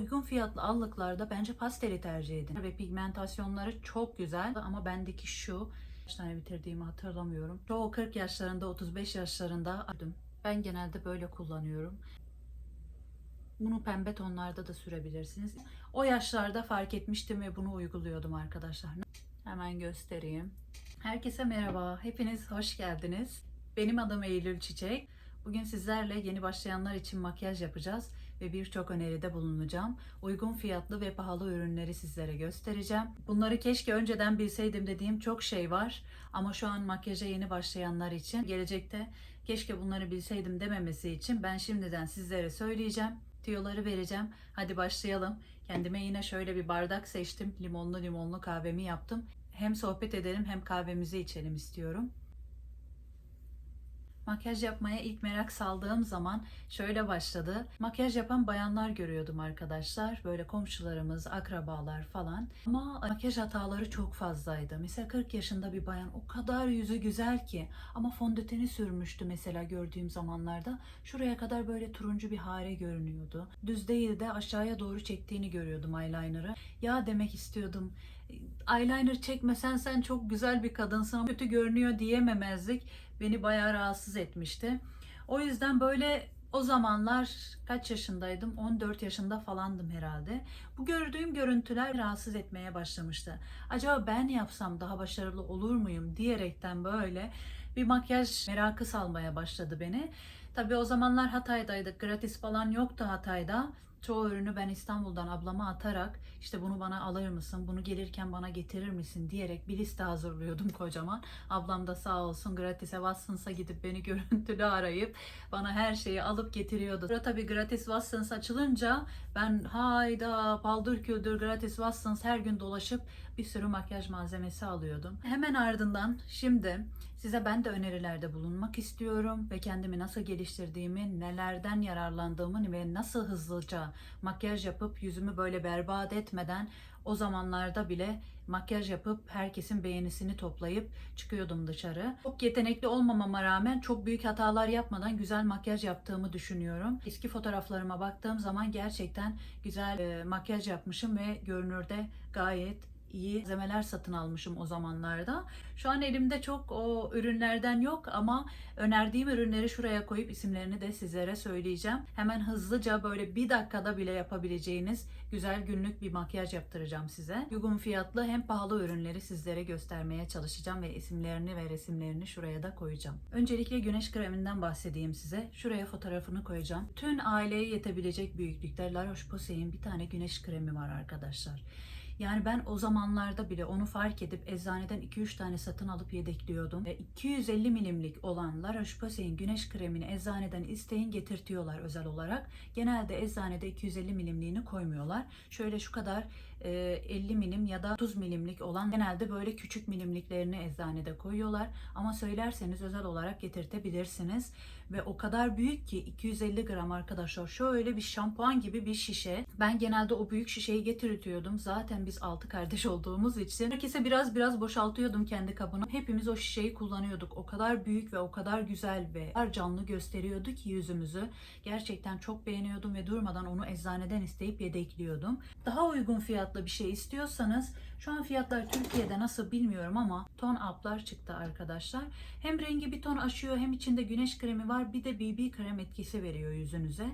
Uygun fiyatlı allıklarda bence pasteli tercih edin. Ve pigmentasyonları çok güzel ama bendeki şu kaç tane bitirdiğimi hatırlamıyorum. Çoğu 40 yaşlarında, 35 yaşlarında. Ben genelde böyle kullanıyorum. Bunu pembe tonlarda da sürebilirsiniz. O yaşlarda fark etmiştim ve bunu uyguluyordum arkadaşlar. Hemen göstereyim. Herkese merhaba. Hepiniz hoş geldiniz. Benim adım Eylül Çiçek. Bugün sizlerle yeni başlayanlar için makyaj yapacağız ve birçok öneride bulunacağım. Uygun fiyatlı ve pahalı ürünleri sizlere göstereceğim. Bunları keşke önceden bilseydim dediğim çok şey var. Ama şu an makyaja yeni başlayanlar için gelecekte keşke bunları bilseydim dememesi için ben şimdiden sizlere söyleyeceğim. Tüyoları vereceğim. Hadi başlayalım. Kendime yine şöyle bir bardak seçtim. Limonlu limonlu kahvemi yaptım. Hem sohbet edelim hem kahvemizi içelim istiyorum. Makyaj yapmaya ilk merak saldığım zaman şöyle başladı. Makyaj yapan bayanlar görüyordum arkadaşlar. Böyle komşularımız, akrabalar falan. Ama makyaj hataları çok fazlaydı. Mesela 40 yaşında bir bayan o kadar yüzü güzel ki ama fondöteni sürmüştü mesela gördüğüm zamanlarda. Şuraya kadar böyle turuncu bir hare görünüyordu. Düz değil de aşağıya doğru çektiğini görüyordum eyeliner'ı. Ya demek istiyordum eyeliner çekmesen sen çok güzel bir kadınsın kötü görünüyor diyememezlik beni bayağı rahatsız etmişti. O yüzden böyle o zamanlar kaç yaşındaydım? 14 yaşında falandım herhalde. Bu gördüğüm görüntüler rahatsız etmeye başlamıştı. Acaba ben yapsam daha başarılı olur muyum diyerekten böyle bir makyaj merakı salmaya başladı beni. Tabii o zamanlar Hatay'daydık. Gratis falan yoktu Hatay'da. Çoğu ürünü ben İstanbul'dan ablama atarak işte bunu bana alır mısın, bunu gelirken bana getirir misin diyerek bir liste hazırlıyordum kocaman. Ablam da sağ olsun gratis Watsons'a gidip beni görüntülü arayıp bana her şeyi alıp getiriyordu. Sonra tabii gratis Watsons açılınca ben hayda paldır küldür gratis Watsons her gün dolaşıp bir sürü makyaj malzemesi alıyordum. Hemen ardından şimdi size ben de önerilerde bulunmak istiyorum ve kendimi nasıl geliştirdiğimi, nelerden yararlandığımı ve nasıl hızlıca makyaj yapıp yüzümü böyle berbat etmeden o zamanlarda bile makyaj yapıp herkesin beğenisini toplayıp çıkıyordum dışarı. Çok yetenekli olmamama rağmen çok büyük hatalar yapmadan güzel makyaj yaptığımı düşünüyorum. Eski fotoğraflarıma baktığım zaman gerçekten güzel e, makyaj yapmışım ve görünürde gayet iyi malzemeler satın almışım o zamanlarda. Şu an elimde çok o ürünlerden yok ama önerdiğim ürünleri şuraya koyup isimlerini de sizlere söyleyeceğim. Hemen hızlıca böyle bir dakikada bile yapabileceğiniz güzel günlük bir makyaj yaptıracağım size. Uygun fiyatlı hem pahalı ürünleri sizlere göstermeye çalışacağım ve isimlerini ve resimlerini şuraya da koyacağım. Öncelikle güneş kreminden bahsedeyim size. Şuraya fotoğrafını koyacağım. Tüm aileye yetebilecek büyüklükte La Roche-Posay'in bir tane güneş kremi var arkadaşlar. Yani ben o zamanlarda bile onu fark edip eczaneden 2-3 tane satın alıp yedekliyordum. Ve 250 milimlik olan La Roche-Posay'in güneş kremini eczaneden isteyin getirtiyorlar özel olarak. Genelde eczanede 250 milimliğini koymuyorlar. Şöyle şu kadar 50 milim ya da 30 milimlik olan genelde böyle küçük milimliklerini eczanede koyuyorlar. Ama söylerseniz özel olarak getirtebilirsiniz. Ve o kadar büyük ki 250 gram arkadaşlar. Şöyle bir şampuan gibi bir şişe. Ben genelde o büyük şişeyi getirtiyordum. Zaten biz 6 kardeş olduğumuz için. Herkese biraz biraz boşaltıyordum kendi kabını. Hepimiz o şişeyi kullanıyorduk. O kadar büyük ve o kadar güzel ve canlı gösteriyordu ki yüzümüzü. Gerçekten çok beğeniyordum ve durmadan onu eczaneden isteyip yedekliyordum. Daha uygun fiyatlı bir şey istiyorsanız şu an fiyatlar Türkiye'de nasıl bilmiyorum ama ton up'lar çıktı arkadaşlar. Hem rengi bir ton aşıyor hem içinde güneş kremi var bir de BB krem etkisi veriyor yüzünüze.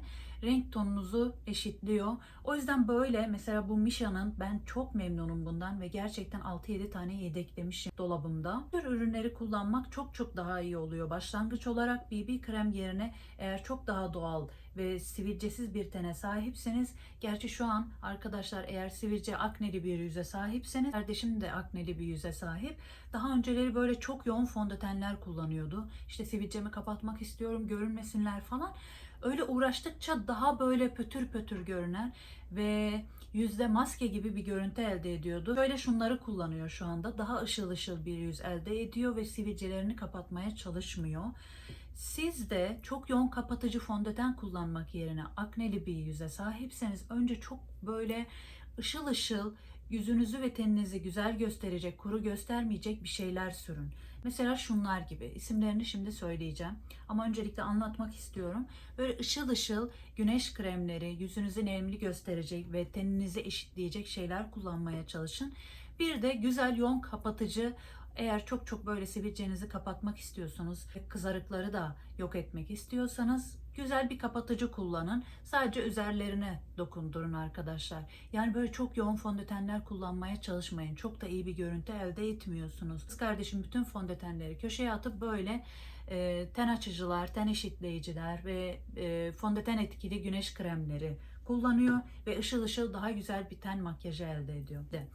Renk tonunuzu eşitliyor. O yüzden böyle mesela bu Misha'nın ben çok memnunum bundan ve gerçekten 6-7 tane yedeklemişim dolabımda. Bu ürünleri kullanmak çok çok daha iyi oluyor. Başlangıç olarak BB krem yerine eğer çok daha doğal ve sivilcesiz bir tene sahipseniz gerçi şu an arkadaşlar eğer sivilce akneli bir yüze sahipseniz kardeşim de akneli bir yüze sahip. Daha önceleri böyle çok yoğun fondötenler kullanıyordu. İşte sivilcemi kapatmak istiyorum görünmesinler falan. Öyle uğraştıkça daha böyle pötür pötür görünen ve yüzde maske gibi bir görüntü elde ediyordu. Böyle şunları kullanıyor şu anda. Daha ışıl ışıl bir yüz elde ediyor ve sivilcelerini kapatmaya çalışmıyor. Siz de çok yoğun kapatıcı fondöten kullanmak yerine akneli bir yüze sahipseniz önce çok böyle ışıl ışıl yüzünüzü ve teninizi güzel gösterecek, kuru göstermeyecek bir şeyler sürün. Mesela şunlar gibi. İsimlerini şimdi söyleyeceğim. Ama öncelikle anlatmak istiyorum. Böyle ışıl ışıl güneş kremleri, yüzünüzü nemli gösterecek ve teninizi eşitleyecek şeyler kullanmaya çalışın. Bir de güzel yoğun kapatıcı eğer çok çok böyle sivilcenizi kapatmak istiyorsanız, kızarıkları da yok etmek istiyorsanız güzel bir kapatıcı kullanın. Sadece üzerlerine dokundurun arkadaşlar. Yani böyle çok yoğun fondötenler kullanmaya çalışmayın. Çok da iyi bir görüntü elde etmiyorsunuz. Kız kardeşim bütün fondötenleri köşeye atıp böyle e, ten açıcılar, ten eşitleyiciler ve e, fondöten etkili güneş kremleri kullanıyor ve ışıl ışıl daha güzel bir ten makyajı elde ediyor. De.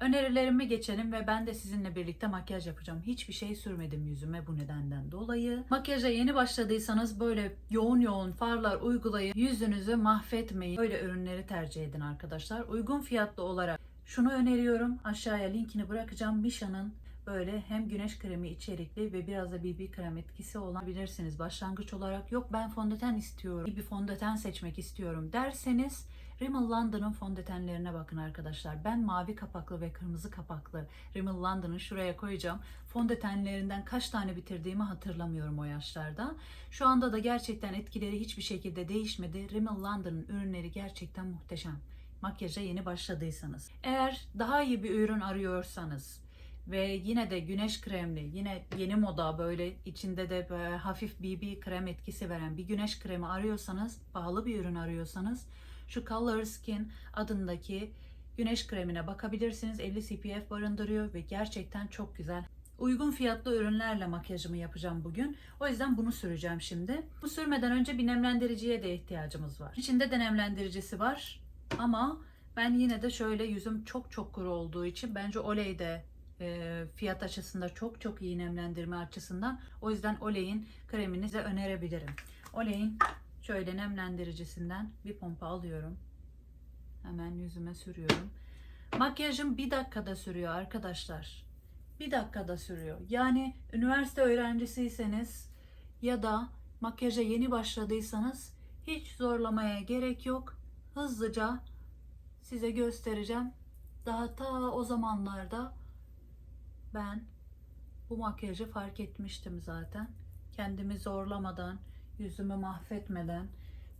Önerilerime geçelim ve ben de sizinle birlikte makyaj yapacağım. Hiçbir şey sürmedim yüzüme bu nedenden dolayı. Makyaja yeni başladıysanız böyle yoğun yoğun farlar uygulayın. Yüzünüzü mahvetmeyin. Böyle ürünleri tercih edin arkadaşlar. Uygun fiyatlı olarak şunu öneriyorum. Aşağıya linkini bırakacağım. Misha'nın böyle hem güneş kremi içerikli ve biraz da BB krem etkisi olan bilirsiniz başlangıç olarak yok ben fondöten istiyorum iyi bir fondöten seçmek istiyorum derseniz Rimmel London'ın fondötenlerine bakın arkadaşlar. Ben mavi kapaklı ve kırmızı kapaklı Rimmel London'ı şuraya koyacağım. Fondötenlerinden kaç tane bitirdiğimi hatırlamıyorum o yaşlarda. Şu anda da gerçekten etkileri hiçbir şekilde değişmedi. Rimmel London'ın ürünleri gerçekten muhteşem. Makyaja yeni başladıysanız. Eğer daha iyi bir ürün arıyorsanız ve yine de güneş kremli, yine yeni moda böyle içinde de böyle hafif BB krem etkisi veren bir güneş kremi arıyorsanız, pahalı bir ürün arıyorsanız şu Color Skin adındaki güneş kremine bakabilirsiniz. 50 SPF barındırıyor ve gerçekten çok güzel. Uygun fiyatlı ürünlerle makyajımı yapacağım bugün. O yüzden bunu süreceğim şimdi. Bu sürmeden önce bir nemlendiriciye de ihtiyacımız var. İçinde de nemlendiricisi var ama ben yine de şöyle yüzüm çok çok kuru olduğu için bence Olay de e, fiyat açısında çok çok iyi nemlendirme açısından. O yüzden Olay'in kremini size önerebilirim. Olay'in şöyle nemlendiricisinden bir pompa alıyorum. Hemen yüzüme sürüyorum. Makyajım bir dakikada sürüyor arkadaşlar. Bir dakikada sürüyor. Yani üniversite öğrencisiyseniz ya da makyaja yeni başladıysanız hiç zorlamaya gerek yok. Hızlıca size göstereceğim. Daha ta o zamanlarda ben bu makyajı fark etmiştim zaten. Kendimi zorlamadan, yüzümü mahvetmeden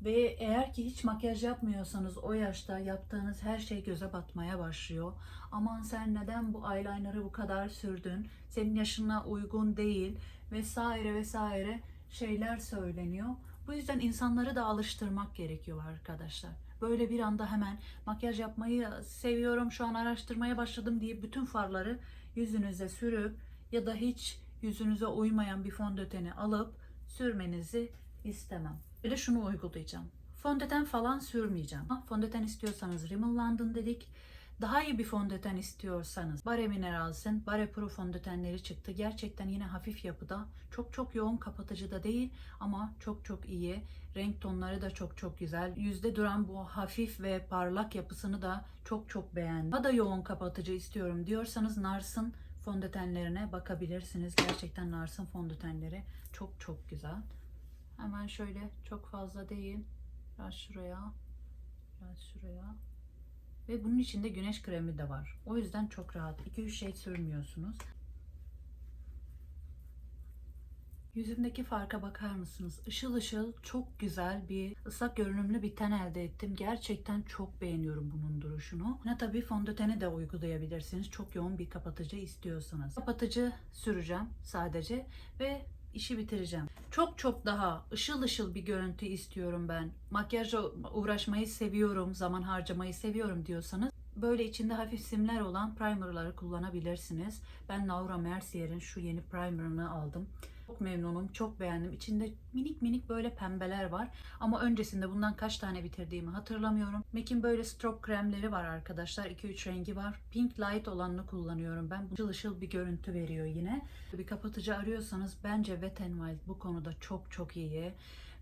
ve eğer ki hiç makyaj yapmıyorsanız o yaşta yaptığınız her şey göze batmaya başlıyor. Aman sen neden bu eyeliner'ı bu kadar sürdün? Senin yaşına uygun değil vesaire vesaire şeyler söyleniyor. Bu yüzden insanları da alıştırmak gerekiyor arkadaşlar. Böyle bir anda hemen makyaj yapmayı seviyorum, şu an araştırmaya başladım diye bütün farları yüzünüze sürüp ya da hiç yüzünüze uymayan bir fondöteni alıp sürmenizi istemem. Bir de şunu uygulayacağım. Fondöten falan sürmeyeceğim. Fondöten istiyorsanız Rimmel London dedik. Daha iyi bir fondöten istiyorsanız Bare Minerals'in Bare Pro fondötenleri çıktı. Gerçekten yine hafif yapıda. Çok çok yoğun kapatıcı da değil ama çok çok iyi. Renk tonları da çok çok güzel. Yüzde duran bu hafif ve parlak yapısını da çok çok beğendim. Daha da yoğun kapatıcı istiyorum diyorsanız Nars'ın fondötenlerine bakabilirsiniz. Gerçekten Nars'ın fondötenleri çok çok güzel. Hemen şöyle çok fazla değil. Biraz şuraya. Biraz şuraya. Ve bunun içinde güneş kremi de var. O yüzden çok rahat. 2-3 şey sürmüyorsunuz. Yüzümdeki farka bakar mısınız? Işıl ışıl çok güzel bir ıslak görünümlü bir ten elde ettim. Gerçekten çok beğeniyorum bunun duruşunu. Ne tabii fondöteni de uygulayabilirsiniz. Çok yoğun bir kapatıcı istiyorsanız. Kapatıcı süreceğim sadece ve işi bitireceğim. Çok çok daha ışıl ışıl bir görüntü istiyorum ben. Makyajla uğraşmayı seviyorum, zaman harcamayı seviyorum diyorsanız böyle içinde hafif simler olan primerları kullanabilirsiniz. Ben Laura Mercier'in şu yeni primerını aldım. Çok memnunum, çok beğendim. İçinde minik minik böyle pembeler var. Ama öncesinde bundan kaç tane bitirdiğimi hatırlamıyorum. MAC'in böyle strop kremleri var arkadaşlar. 2-3 rengi var. Pink Light olanını kullanıyorum ben. Işıl ışıl bir görüntü veriyor yine. Bir kapatıcı arıyorsanız bence Wet n Wild bu konuda çok çok iyi.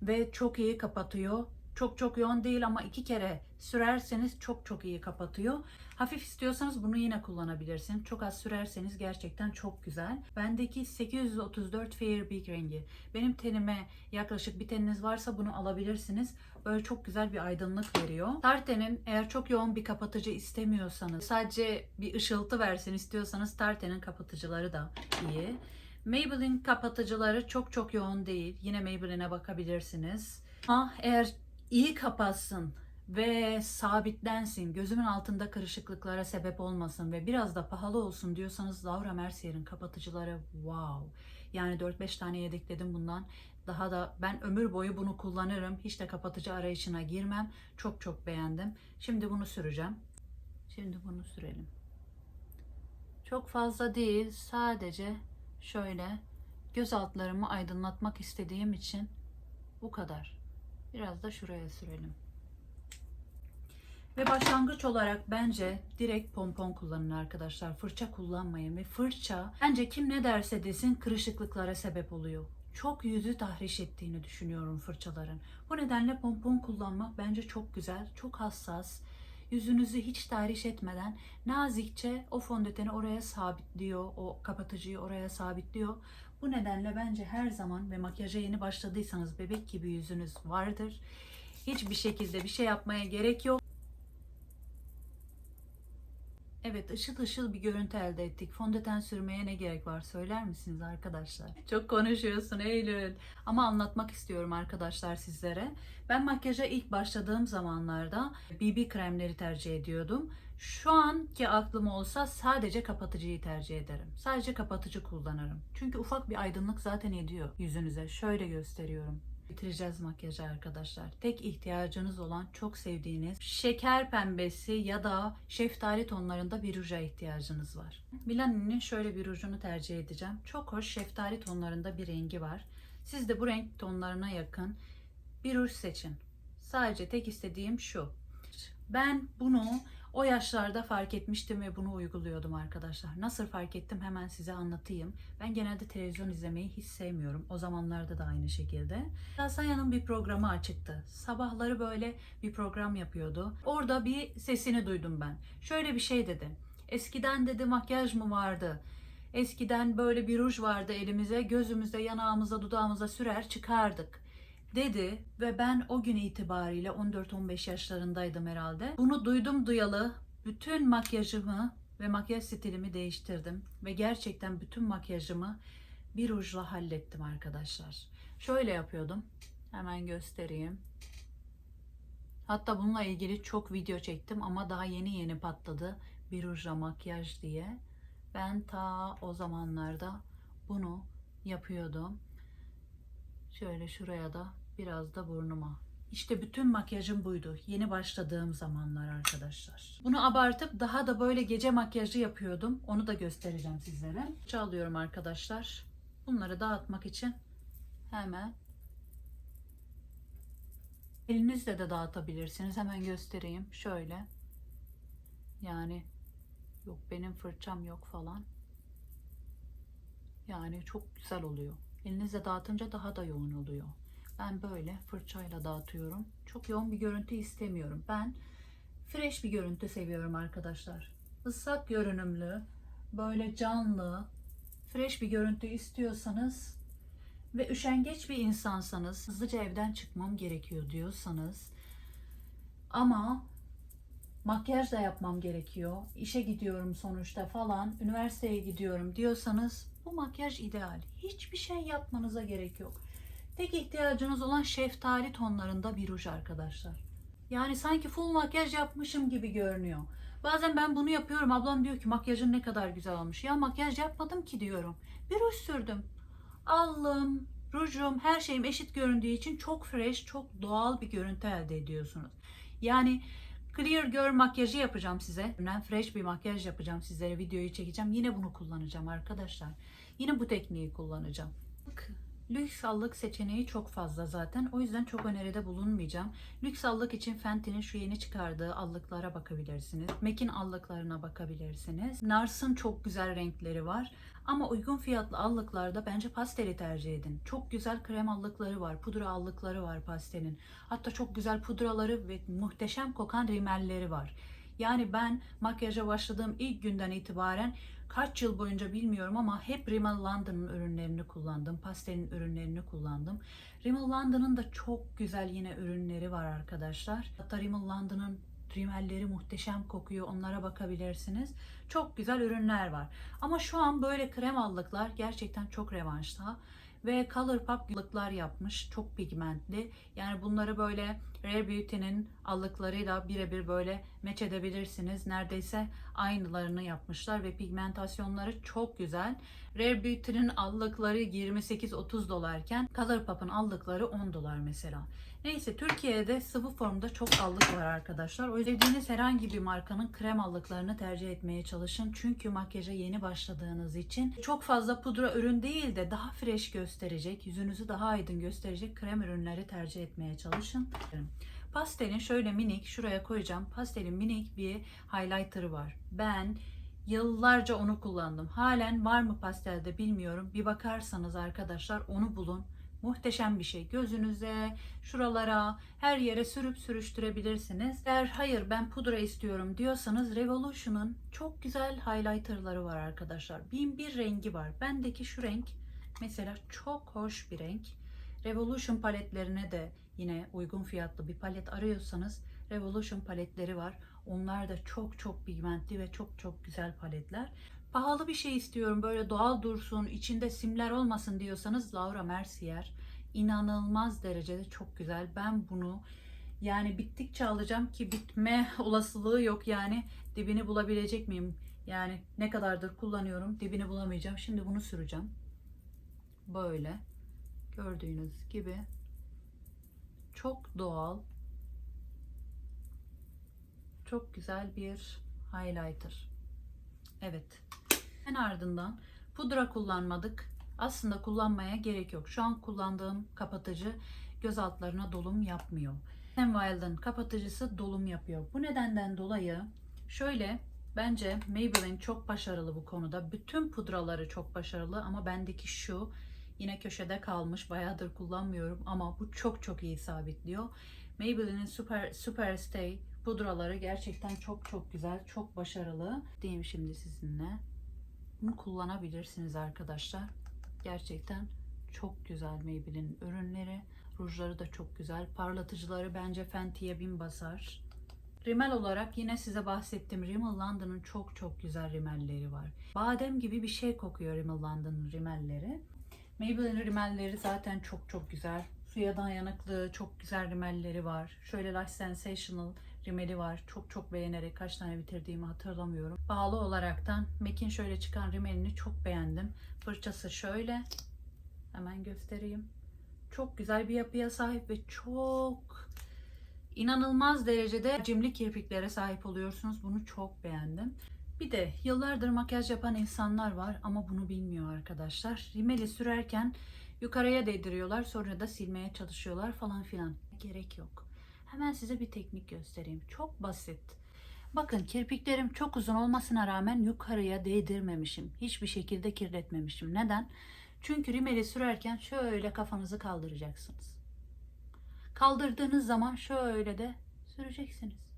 Ve çok iyi kapatıyor. Çok çok yoğun değil ama iki kere sürerseniz çok çok iyi kapatıyor. Hafif istiyorsanız bunu yine kullanabilirsiniz. Çok az sürerseniz gerçekten çok güzel. Bendeki 834 Fair Big rengi. Benim tenime yaklaşık bir teniniz varsa bunu alabilirsiniz. Böyle çok güzel bir aydınlık veriyor. Tarte'nin eğer çok yoğun bir kapatıcı istemiyorsanız, sadece bir ışıltı versin istiyorsanız Tarte'nin kapatıcıları da iyi. Maybelline kapatıcıları çok çok yoğun değil. Yine Maybelline'e bakabilirsiniz. Ama eğer iyi kapatsın ve sabitlensin, gözümün altında kırışıklıklara sebep olmasın ve biraz da pahalı olsun diyorsanız Laura Mercier'in kapatıcıları wow. Yani 4-5 tane yedekledim bundan. Daha da ben ömür boyu bunu kullanırım. Hiç de kapatıcı arayışına girmem. Çok çok beğendim. Şimdi bunu süreceğim. Şimdi bunu sürelim. Çok fazla değil. Sadece şöyle göz altlarımı aydınlatmak istediğim için bu kadar. Biraz da şuraya sürelim. Ve başlangıç olarak bence direkt pompon kullanın arkadaşlar. Fırça kullanmayın ve fırça bence kim ne derse desin kırışıklıklara sebep oluyor. Çok yüzü tahriş ettiğini düşünüyorum fırçaların. Bu nedenle pompon kullanmak bence çok güzel, çok hassas. Yüzünüzü hiç tahriş etmeden nazikçe o fondöteni oraya sabitliyor, o kapatıcıyı oraya sabitliyor. Bu nedenle bence her zaman ve makyaja yeni başladıysanız bebek gibi yüzünüz vardır. Hiçbir şekilde bir şey yapmaya gerek yok. Evet ışıl ışıl bir görüntü elde ettik. Fondöten sürmeye ne gerek var söyler misiniz arkadaşlar? Çok konuşuyorsun Eylül. Ama anlatmak istiyorum arkadaşlar sizlere. Ben makyaja ilk başladığım zamanlarda BB kremleri tercih ediyordum. Şu anki aklım olsa sadece kapatıcıyı tercih ederim. Sadece kapatıcı kullanırım. Çünkü ufak bir aydınlık zaten ediyor yüzünüze. Şöyle gösteriyorum. Bitireceğiz makyajı arkadaşlar. Tek ihtiyacınız olan çok sevdiğiniz şeker pembesi ya da şeftali tonlarında bir ruja ihtiyacınız var. Milani'nin şöyle bir rujunu tercih edeceğim. Çok hoş şeftali tonlarında bir rengi var. Siz de bu renk tonlarına yakın bir ruj seçin. Sadece tek istediğim şu. Ben bunu o yaşlarda fark etmiştim ve bunu uyguluyordum arkadaşlar. Nasıl fark ettim hemen size anlatayım. Ben genelde televizyon izlemeyi hiç sevmiyorum. O zamanlarda da aynı şekilde. Saya'nın bir programı açıktı. Sabahları böyle bir program yapıyordu. Orada bir sesini duydum ben. Şöyle bir şey dedi. Eskiden dedi makyaj mı vardı? Eskiden böyle bir ruj vardı elimize, gözümüze, yanağımıza, dudağımıza sürer çıkardık dedi ve ben o gün itibariyle 14-15 yaşlarındaydım herhalde. Bunu duydum duyalı bütün makyajımı ve makyaj stilimi değiştirdim ve gerçekten bütün makyajımı bir rujla hallettim arkadaşlar. Şöyle yapıyordum. Hemen göstereyim. Hatta bununla ilgili çok video çektim ama daha yeni yeni patladı bir rujla makyaj diye. Ben ta o zamanlarda bunu yapıyordum. Şöyle şuraya da biraz da burnuma. İşte bütün makyajım buydu. Yeni başladığım zamanlar arkadaşlar. Bunu abartıp daha da böyle gece makyajı yapıyordum. Onu da göstereceğim sizlere. Çalıyorum arkadaşlar. Bunları dağıtmak için hemen elinizle de dağıtabilirsiniz. Hemen göstereyim. Şöyle. Yani yok benim fırçam yok falan. Yani çok güzel oluyor. Elinizle dağıtınca daha da yoğun oluyor. Ben böyle fırçayla dağıtıyorum. Çok yoğun bir görüntü istemiyorum. Ben fresh bir görüntü seviyorum arkadaşlar. Islak görünümlü, böyle canlı, fresh bir görüntü istiyorsanız ve üşengeç bir insansanız, hızlıca evden çıkmam gerekiyor diyorsanız ama makyaj da yapmam gerekiyor, işe gidiyorum sonuçta falan, üniversiteye gidiyorum diyorsanız bu makyaj ideal. Hiçbir şey yapmanıza gerek yok. Tek ihtiyacınız olan şeftali tonlarında bir ruj arkadaşlar. Yani sanki full makyaj yapmışım gibi görünüyor. Bazen ben bunu yapıyorum. Ablam diyor ki makyajın ne kadar güzel olmuş. Ya makyaj yapmadım ki diyorum. Bir ruj sürdüm. Alım, rujum, her şeyim eşit göründüğü için çok fresh, çok doğal bir görüntü elde ediyorsunuz. Yani Clear Girl makyajı yapacağım size. Ben fresh bir makyaj yapacağım sizlere. Videoyu çekeceğim. Yine bunu kullanacağım arkadaşlar. Yine bu tekniği kullanacağım. Lüks allık seçeneği çok fazla zaten. O yüzden çok öneride bulunmayacağım. Lüks allık için Fenty'nin şu yeni çıkardığı allıklara bakabilirsiniz. MAC'in allıklarına bakabilirsiniz. Nars'ın çok güzel renkleri var. Ama uygun fiyatlı allıklarda bence pasteli tercih edin. Çok güzel krem allıkları var, pudra allıkları var pastelin. Hatta çok güzel pudraları ve muhteşem kokan rimelleri var. Yani ben makyaja başladığım ilk günden itibaren kaç yıl boyunca bilmiyorum ama hep Rimmel London'ın ürünlerini kullandım. Pastelin ürünlerini kullandım. Rimmel London'ın da çok güzel yine ürünleri var arkadaşlar. Hatta Rimmel London'ın rimelleri muhteşem kokuyor. Onlara bakabilirsiniz. Çok güzel ürünler var. Ama şu an böyle krem allıklar gerçekten çok revanşta. Ve Colourpop allıklar yapmış. Çok pigmentli. Yani bunları böyle Rare Beauty'nin allıklarıyla birebir böyle meç edebilirsiniz. Neredeyse aynılarını yapmışlar ve pigmentasyonları çok güzel. Rare Beauty'nin allıkları 28-30 dolarken Colourpop'un allıkları 10 dolar mesela. Neyse Türkiye'de sıvı formda çok allık var arkadaşlar. O yüzden sevdiğiniz herhangi bir markanın krem allıklarını tercih etmeye çalışın. Çünkü makyaja yeni başladığınız için çok fazla pudra ürün değil de daha fresh gösterecek, yüzünüzü daha aydın gösterecek krem ürünleri tercih etmeye çalışın. Pastelin şöyle minik şuraya koyacağım. Pastelin minik bir highlighter'ı var. Ben yıllarca onu kullandım. Halen var mı pastelde bilmiyorum. Bir bakarsanız arkadaşlar onu bulun. Muhteşem bir şey. Gözünüze, şuralara, her yere sürüp sürüştürebilirsiniz. Eğer hayır ben pudra istiyorum diyorsanız Revolution'un çok güzel highlighterları var arkadaşlar. Bin bir rengi var. Bendeki şu renk mesela çok hoş bir renk. Revolution paletlerine de yine uygun fiyatlı bir palet arıyorsanız Revolution paletleri var. Onlar da çok çok pigmentli ve çok çok güzel paletler. Pahalı bir şey istiyorum böyle doğal dursun, içinde simler olmasın diyorsanız Laura Mercier inanılmaz derecede çok güzel. Ben bunu yani bittikçe alacağım ki bitme olasılığı yok yani dibini bulabilecek miyim? Yani ne kadardır kullanıyorum dibini bulamayacağım. Şimdi bunu süreceğim. Böyle gördüğünüz gibi çok doğal çok güzel bir highlighter. Evet. En ardından pudra kullanmadık. Aslında kullanmaya gerek yok. Şu an kullandığım kapatıcı göz altlarına dolum yapmıyor. Sam Wild'ın kapatıcısı dolum yapıyor. Bu nedenden dolayı şöyle bence Maybelline çok başarılı bu konuda. Bütün pudraları çok başarılı ama bendeki şu yine köşede kalmış. Bayağıdır kullanmıyorum ama bu çok çok iyi sabitliyor. Maybelline'in Super, Super Stay pudraları gerçekten çok çok güzel, çok başarılı. Diyeyim şimdi sizinle. Bunu kullanabilirsiniz arkadaşlar. Gerçekten çok güzel Maybelline ürünleri. Rujları da çok güzel. Parlatıcıları bence Fenty'ye bin basar. Rimel olarak yine size bahsettiğim Rimmel London'ın çok çok güzel rimelleri var. Badem gibi bir şey kokuyor Rimmel London'ın rimelleri. Maybelline rimelleri zaten çok çok güzel. Suya dayanıklı, çok güzel rimelleri var. Şöyle Lash Sensational rimeli var. Çok çok beğenerek kaç tane bitirdiğimi hatırlamıyorum. Bağlı olaraktan MAC'in şöyle çıkan rimelini çok beğendim. Fırçası şöyle. Hemen göstereyim. Çok güzel bir yapıya sahip ve çok inanılmaz derecede cimri kirpiklere sahip oluyorsunuz. Bunu çok beğendim. Bir de yıllardır makyaj yapan insanlar var ama bunu bilmiyor arkadaşlar. Rimeli sürerken yukarıya değdiriyorlar sonra da silmeye çalışıyorlar falan filan. Gerek yok. Hemen size bir teknik göstereyim. Çok basit. Bakın kirpiklerim çok uzun olmasına rağmen yukarıya değdirmemişim. Hiçbir şekilde kirletmemişim. Neden? Çünkü rimeli sürerken şöyle kafanızı kaldıracaksınız. Kaldırdığınız zaman şöyle de süreceksiniz.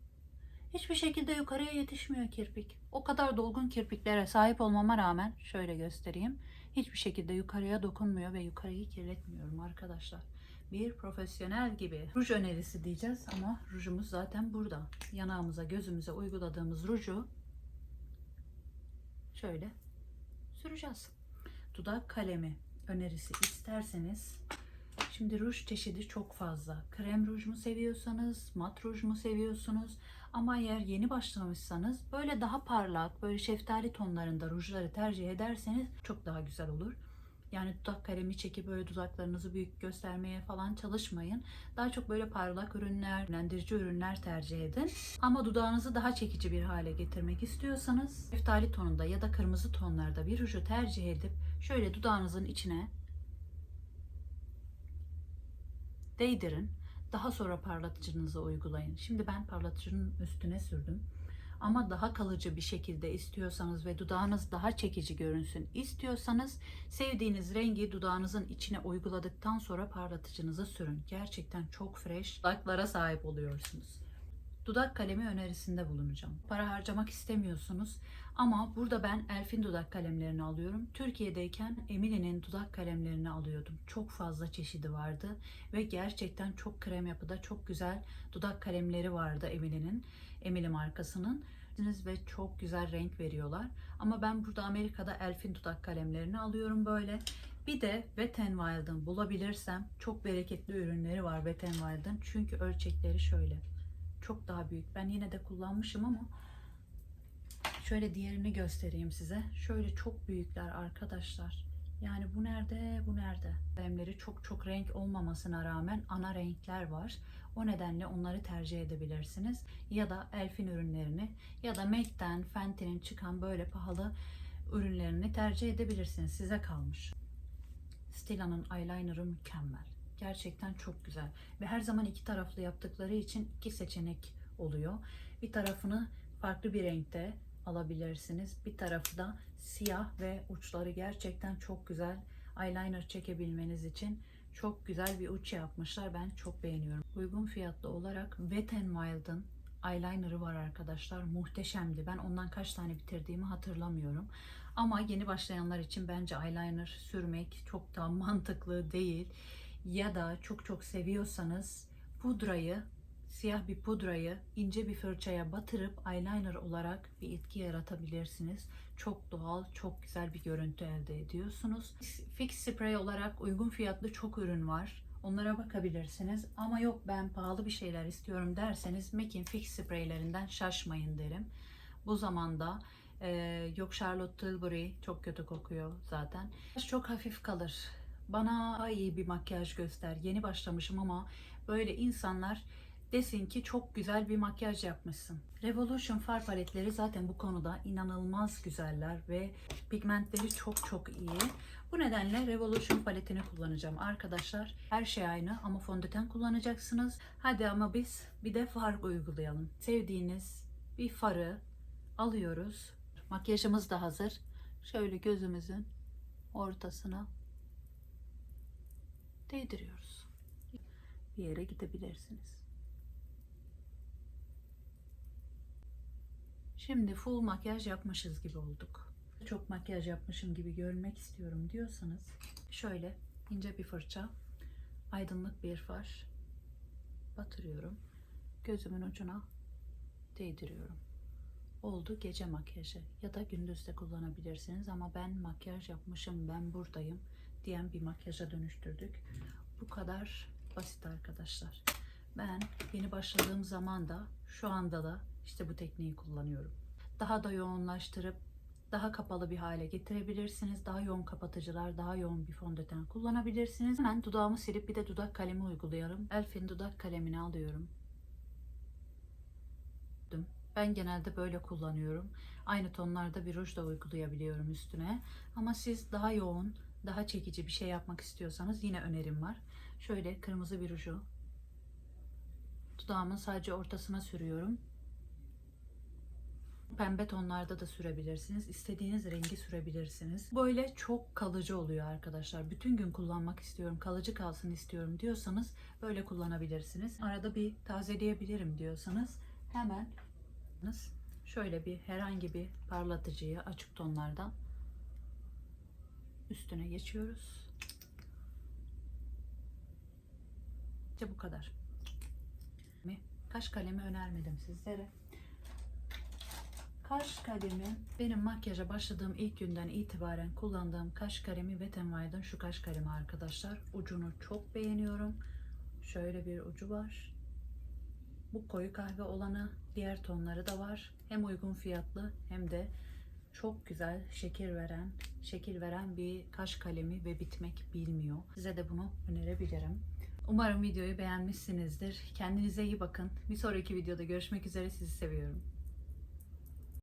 Hiçbir şekilde yukarıya yetişmiyor kirpik. O kadar dolgun kirpiklere sahip olmama rağmen şöyle göstereyim. Hiçbir şekilde yukarıya dokunmuyor ve yukarıyı kirletmiyorum arkadaşlar. Bir profesyonel gibi ruj önerisi diyeceğiz ama rujumuz zaten burada. Yanağımıza, gözümüze uyguladığımız ruju şöyle süreceğiz. Dudak kalemi önerisi isterseniz Şimdi ruj çeşidi çok fazla. Krem ruj mu seviyorsanız, mat ruj mu seviyorsunuz? Ama eğer yeni başlamışsanız böyle daha parlak, böyle şeftali tonlarında rujları tercih ederseniz çok daha güzel olur. Yani dudak kalemi çekip böyle dudaklarınızı büyük göstermeye falan çalışmayın. Daha çok böyle parlak ürünler, nemlendirici ürünler tercih edin. Ama dudağınızı daha çekici bir hale getirmek istiyorsanız şeftali tonunda ya da kırmızı tonlarda bir ruju tercih edip şöyle dudağınızın içine değdirin. Daha sonra parlatıcınızı uygulayın. Şimdi ben parlatıcının üstüne sürdüm. Ama daha kalıcı bir şekilde istiyorsanız ve dudağınız daha çekici görünsün istiyorsanız sevdiğiniz rengi dudağınızın içine uyguladıktan sonra parlatıcınıza sürün. Gerçekten çok fresh dudaklara sahip oluyorsunuz. Dudak kalemi önerisinde bulunacağım. Para harcamak istemiyorsunuz ama burada ben Elf'in dudak kalemlerini alıyorum. Türkiye'deyken Emily'nin dudak kalemlerini alıyordum. Çok fazla çeşidi vardı ve gerçekten çok krem yapıda çok güzel dudak kalemleri vardı Emily'nin. Emily markasının ve çok güzel renk veriyorlar. Ama ben burada Amerika'da Elf'in dudak kalemlerini alıyorum böyle. Bir de Wet n Wild'ın bulabilirsem çok bereketli ürünleri var Wet n Wild'ın. Çünkü ölçekleri şöyle. Çok daha büyük. Ben yine de kullanmışım ama şöyle diğerini göstereyim size. Şöyle çok büyükler arkadaşlar. Yani bu nerede, bu nerede? Kalemleri çok çok renk olmamasına rağmen ana renkler var. O nedenle onları tercih edebilirsiniz. Ya da Elf'in ürünlerini ya da MAC'den, Fenty'nin çıkan böyle pahalı ürünlerini tercih edebilirsiniz. Size kalmış. Stila'nın eyeliner'ı mükemmel. Gerçekten çok güzel. Ve her zaman iki taraflı yaptıkları için iki seçenek oluyor. Bir tarafını farklı bir renkte alabilirsiniz. Bir tarafı da siyah ve uçları gerçekten çok güzel. Eyeliner çekebilmeniz için çok güzel bir uç yapmışlar. Ben çok beğeniyorum. Uygun fiyatlı olarak Wet n Wild'ın eyeliner'ı var arkadaşlar. Muhteşemdi. Ben ondan kaç tane bitirdiğimi hatırlamıyorum. Ama yeni başlayanlar için bence eyeliner sürmek çok da mantıklı değil. Ya da çok çok seviyorsanız pudrayı siyah bir pudrayı ince bir fırçaya batırıp eyeliner olarak bir etki yaratabilirsiniz. Çok doğal, çok güzel bir görüntü elde ediyorsunuz. Fix spray olarak uygun fiyatlı çok ürün var. Onlara bakabilirsiniz. Ama yok ben pahalı bir şeyler istiyorum derseniz MAC'in fix spraylerinden şaşmayın derim. Bu zamanda e, yok Charlotte Tilbury çok kötü kokuyor zaten. Çok hafif kalır. Bana daha iyi bir makyaj göster. Yeni başlamışım ama böyle insanlar desin ki çok güzel bir makyaj yapmışsın. Revolution far paletleri zaten bu konuda inanılmaz güzeller ve pigmentleri çok çok iyi. Bu nedenle Revolution paletini kullanacağım arkadaşlar. Her şey aynı ama fondöten kullanacaksınız. Hadi ama biz bir de far uygulayalım. Sevdiğiniz bir farı alıyoruz. Makyajımız da hazır. Şöyle gözümüzün ortasına değdiriyoruz. Bir yere gidebilirsiniz. Şimdi full makyaj yapmışız gibi olduk. Çok makyaj yapmışım gibi görünmek istiyorum diyorsanız şöyle ince bir fırça, aydınlık bir far batırıyorum. Gözümün ucuna değdiriyorum. Oldu gece makyajı ya da gündüz de kullanabilirsiniz ama ben makyaj yapmışım, ben buradayım diyen bir makyaja dönüştürdük. Bu kadar basit arkadaşlar. Ben yeni başladığım zaman da şu anda da işte bu tekniği kullanıyorum. Daha da yoğunlaştırıp daha kapalı bir hale getirebilirsiniz. Daha yoğun kapatıcılar, daha yoğun bir fondöten kullanabilirsiniz. Hemen dudağımı silip bir de dudak kalemi uygulayalım. Elf'in dudak kalemini alıyorum. Ben genelde böyle kullanıyorum. Aynı tonlarda bir ruj da uygulayabiliyorum üstüne. Ama siz daha yoğun, daha çekici bir şey yapmak istiyorsanız yine önerim var. Şöyle kırmızı bir ruju dudağımın sadece ortasına sürüyorum. Pembe tonlarda da sürebilirsiniz. İstediğiniz rengi sürebilirsiniz. Böyle çok kalıcı oluyor arkadaşlar. Bütün gün kullanmak istiyorum, kalıcı kalsın istiyorum diyorsanız böyle kullanabilirsiniz. Arada bir tazeleyebilirim diyorsanız hemen şöyle bir herhangi bir parlatıcıyı açık tonlardan üstüne geçiyoruz. İşte bu kadar. Kaş kalemi önermedim sizlere. Kaş kalemi benim makyaja başladığım ilk günden itibaren kullandığım kaş kalemi Wet n Wild'ın şu kaş kalemi arkadaşlar. Ucunu çok beğeniyorum. Şöyle bir ucu var. Bu koyu kahve olanı diğer tonları da var. Hem uygun fiyatlı hem de çok güzel şekil veren, şekil veren bir kaş kalemi ve bitmek bilmiyor. Size de bunu önerebilirim. Umarım videoyu beğenmişsinizdir. Kendinize iyi bakın. Bir sonraki videoda görüşmek üzere. Sizi seviyorum.